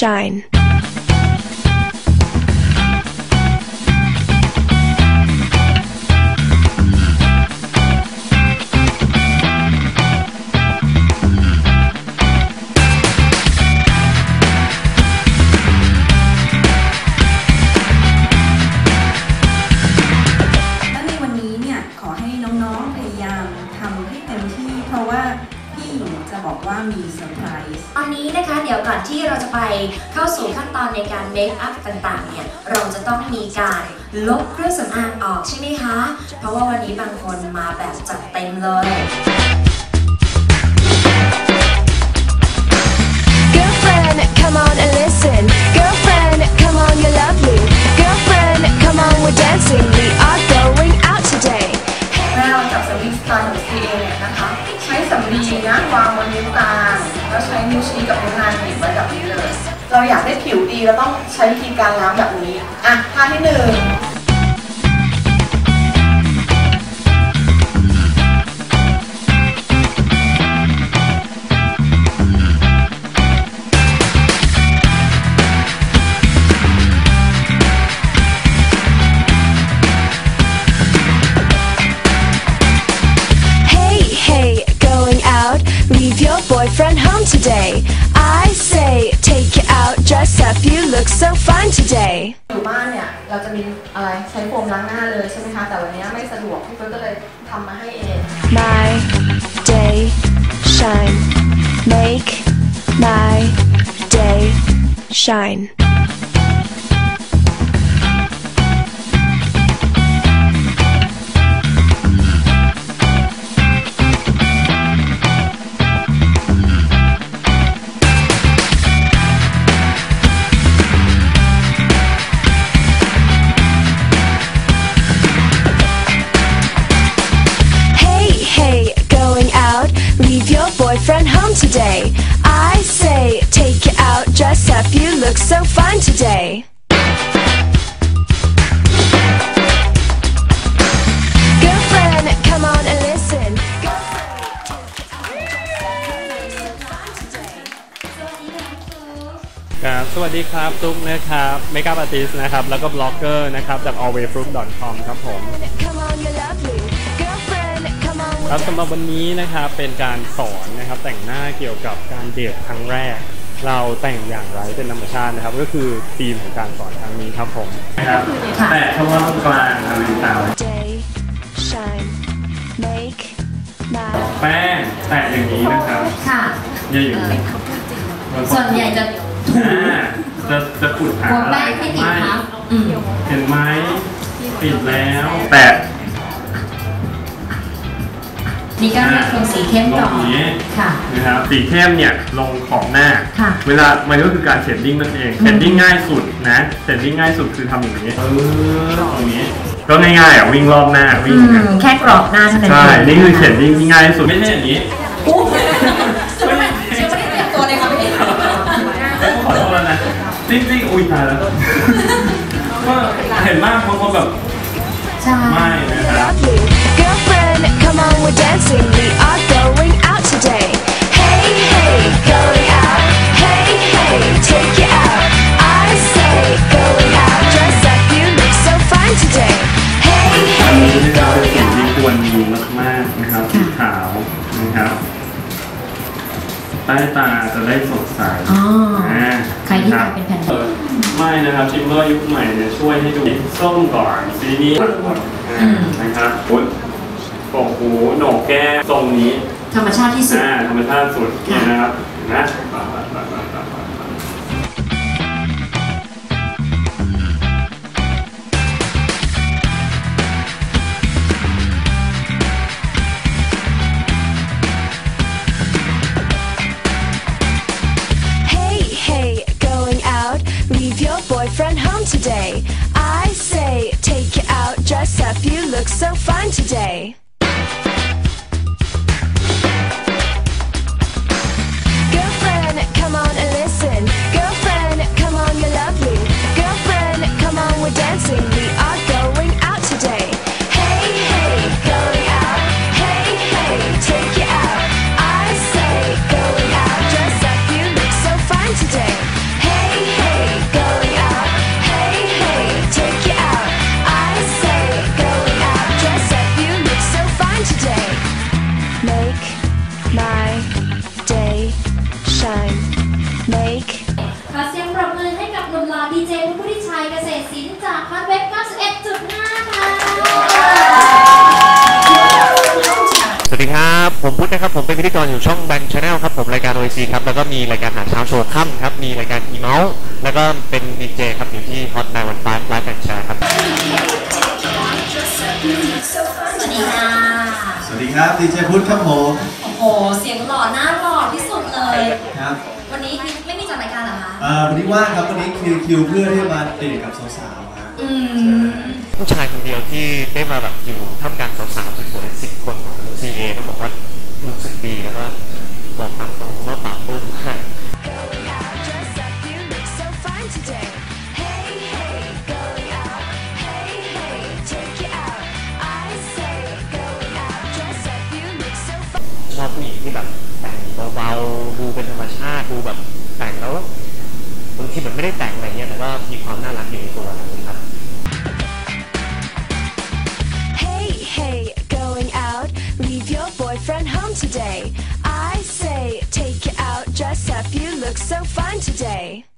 shine.. มีเซอร์ไพรส์ตอนนี้นะคะเดี๋ยวก่อนที่เราจะไปเข้าสู่ขั้นตอนในการเมคอัพต่างๆเนี่ยเราจะต้องมีการลบเครื่องสำอางออกใช่ไหมคะ เพราะว่าวันนี้บางคนมาแบบจัดเต็มเลย ดีนะวางบนนิ้วกลางแล้วใช้นิ้วชี้กับนิ้วนางบีบไว้แบบนี้เลย เราอยากได้ผิวดีเราต้องใช้วิธีการล้างแบบนี้ อะท่าที่หนึ่ง boyfriend home today. I say, take you out, dress up. You look so fine today. อยู่บ้านเนี่ย เราจะมีอะไรใช้โฟมล้างหน้าเลยใช่ไหมคะ แต่วันนี้ไม่สะดวกพี่เฟิร์นก็เลยทำมาให้เอง My day shine. Make my day shine. look so fine today. Girlfriend, come on and listen. ครับสวัสดีครับตุ๊กนะครับเมคอัพอาร์ติสนะครับ แล้วก็บล็อกเกอร์นะครับ จาก alwayfruit.com ครับผม Come on, you're lovely. Girlfriend, come on. ครับสำหรับวันนี้นะครับเป็นการสอนนะครับแต่งหน้าเกี่ยวกับการเดทครั้งแรก เราแต่งอย่างไรเป็นธรรมชาตินะครับ ก็คือธีมของการสอนครั้งนี้ครับผมนะครับแต่เฉพาะตรงกลางทำเป็นตา Day shine. Make my แป้งแตะอย่างนี้นะครับค่ะอย่าอย่างนี้ส่วนใหญ่จะอ่าจะจะขุดหากลัวอะไรแป้งไม่ติดไม่ครับอืมเห็นไหมติดแล้ว แตะ นี่ก็ให้โทนสีเข้มก่อนลงอย่างนี้ค่ะนะครับสีเข้มเนี่ยลงขอบหน้าค่ะเวลามันก็คือการเชดดิ้งนั่นเองเชดดิ้งง่ายสุดนะเชดดิ้งง่ายสุดคือทำอย่างนี้เอออย่างนี้ก็ง่ายๆอะวิ่งรอบหน้าวิ่งอืนะมแค่กรอบหน้าเท่านั้นใช่เองนี่คือเชดดิ้งที่ง่ายที่สุดไม่ใช่อย่างนี้ยังไม่ได้เตรียมตัวเลยค่ะพี่ขอโทษนะจริงๆอุ้ยตายแล้วก็เห็นมากบางคนแบบใช่ไม่นะครับ lovely. Girlfriend, come on, we're dancing. We are going out today. Hey, hey, going out. Hey, hey, take you out. I say, going out, dress up. You look so fine today. Hey, อัน hey, นี้นะครับเป็นสิ่ง going ที่ out. ควรมีมากๆนะครับสีขาวนะครับใต้ตาจะได้สดใสอ๋ออ่าใครที่นะอยากเป็นแผ่นเออไม่นะครับชิมเมอร์ยุคใหม่เนี่ยช่วยให้ดูส้มก่อนสีนี้อ่านะครับอุ้ย โอ้โหโหนกแก้มทรงนี้ธรรมชาติที่สุด อ่าธรรมชาติสุดนี่นะครับเห็นะ Make my day shine Make ขอเสียงปรบมือให้กับหนุ่มหล่อดีเจผู้ริชัยเกษตรศิลป์จากคอนเว็บ91.5 ค่ะ สวัสดีครับ ผมพุทธนะครับ ผมเป็นพิธีกรอยู่ช่องแบงค์ชาแนลครับ ผมรายการโอซีครับ แล้วก็มีรายการหาเช้าโชว์ค่ำครับ มีรายการอีเมาส์แล้วก็เป็นดีเจครับอยู่ที่ฮอตไนวันฟ้าไลฟ์แฟนชาครับ ดีครับดีเจพุทธครับผมโอ้โห เสียงหล่อหน้าหล่อที่สุดเลย ครับวันนี้ไม่มีจัดรายการเหรอคะเอ่อวันนี้ว่างครับวันนี้คิวคิวเพื่อที่จะมาเดทกับสาวๆครับอืม ผู้ชายคนเดียวที่ได้มาแบบอยู่ท่ามกลาง ดูเป็นธรรมชาติดูแบบแต่งแล้วบางทีมันไม่ได้แต่งอะไรเงี้ยแต่ว่ามีความน่ารักอยู่ในตัวครับ Hey, hey, going out. Leave your boyfriend home today. I say, take you out, dress up, you look so fine today.